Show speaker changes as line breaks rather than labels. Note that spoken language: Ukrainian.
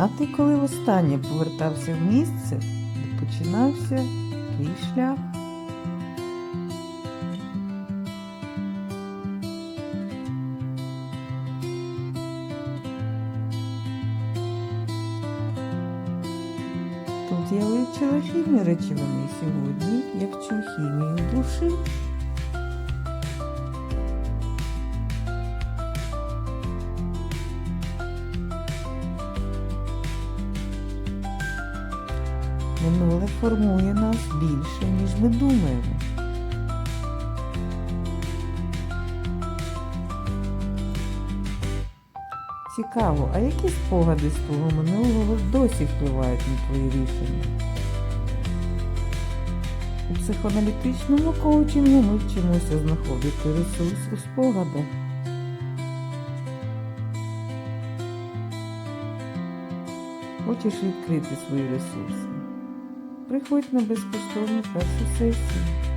А ти коли востаннє повертався в місце, де починався твій шлях? Тут я вивчила хімію речовини. Сьогодні я вчу Минуле формує нас більше, ніж ми думаємо. Цікаво, а які спогади з твого минулого досі впливають на твої рішення? У психоаналітичному коучингу ми вчимося знаходити ресурс у спогадах. Хочеш відкрити свої ресурси? Приходь на безкоштовну першу сесію.